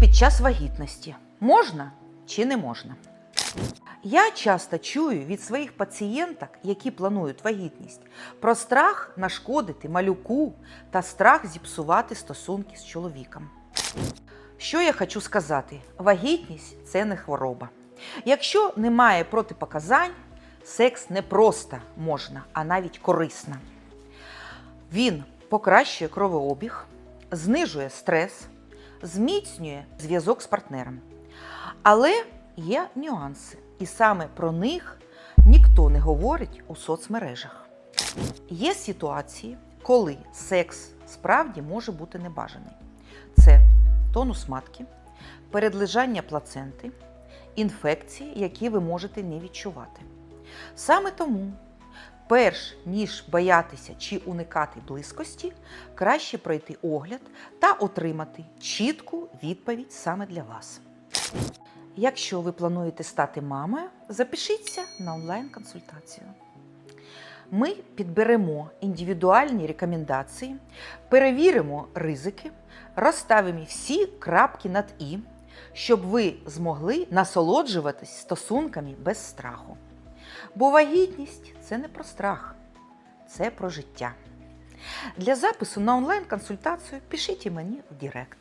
під час вагітності можна чи не можна? Я часто чую від своїх пацієнток, які планують вагітність, про страх нашкодити малюку та страх зіпсувати стосунки з чоловіком. Що я хочу сказати? Вагітність це не хвороба. Якщо немає протипоказань, секс не просто можна, а навіть корисно. Він покращує кровообіг, знижує стрес, зміцнює зв'язок з партнером. Але є нюанси, і саме про них ніхто не говорить у соцмережах. Є ситуації, коли секс справді може бути небажаний. Це тонус матки, передлежання плаценти, інфекції, які ви можете не відчувати. Саме тому, перш ніж боятися чи уникати близькості, краще пройти огляд та отримати чітку відповідь саме для вас. Якщо ви плануєте стати мамою, запишіться на онлайн-консультацію. Ми підберемо індивідуальні рекомендації, перевіримо ризики, розставимо всі крапки над і, щоб ви змогли насолоджуватись стосунками без страху. Бо вагітність це не про страх, це про життя. Для запису на онлайн-консультацію пишіть мені в Директ.